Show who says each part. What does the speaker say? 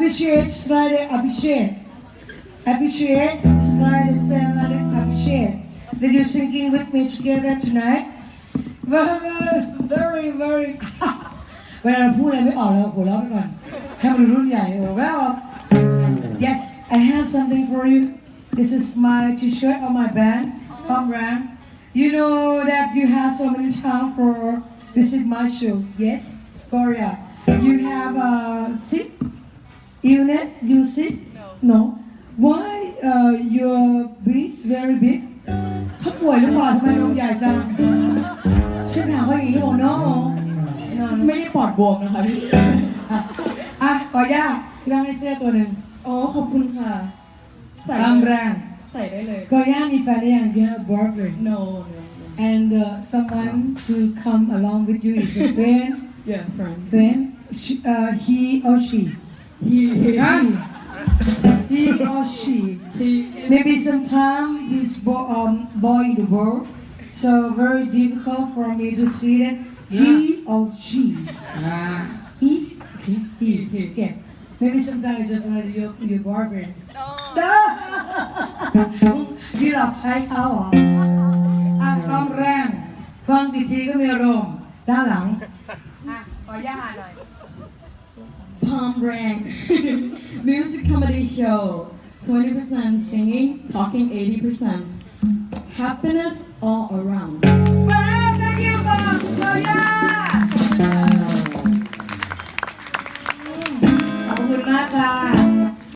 Speaker 1: very very appreciate appreciate slide appreciate appreciate slide slide appreciate that you're singing with me together tonight very very very เวลาเราพูดอะไรไม่ออกเราหัวเราะไปก่อนให้มันรุ่นใหญ่โอ้ well yes I have something for you this is my t-shirt of my band Pom Ram you know that you have so many time for visit my show yes Gloria you have a sick illness you sick no why uh, your breast very big เขาป่วยหรือเปล่าทำไมนมใหญ่จังฉันถามเขาอย่างนี้บอก no no
Speaker 2: ไม่ได้ปอดบวมนะคะพี่
Speaker 1: อ่ะขอย่าพี่บ้างให้เสื้อตัวหนึ่ง
Speaker 2: อ๋อขอบคุณค่ะ ใส่
Speaker 1: ตามแรง
Speaker 2: ใส่ได้เลย
Speaker 1: ขอย่ามีแฟนหรือยัง you have boyfriend
Speaker 2: no no no
Speaker 1: and uh, someone to come along with you is a friend
Speaker 2: yeah friend
Speaker 1: friend She- uh, he or she
Speaker 2: he he
Speaker 1: he or she
Speaker 2: he is
Speaker 1: maybe sometime this bo- um, boy in the world so very difficult for me to see that he or she ah he okay he
Speaker 2: he
Speaker 1: yes maybe sometime it's just like your your boyfriend ที่หลับใช้เขาเหรออ่ะความแรงฟังกี่ทีก็มีอารมณ์ด้านหลัง
Speaker 2: palm rank music comedy show. 20% singing talking 80% happiness all around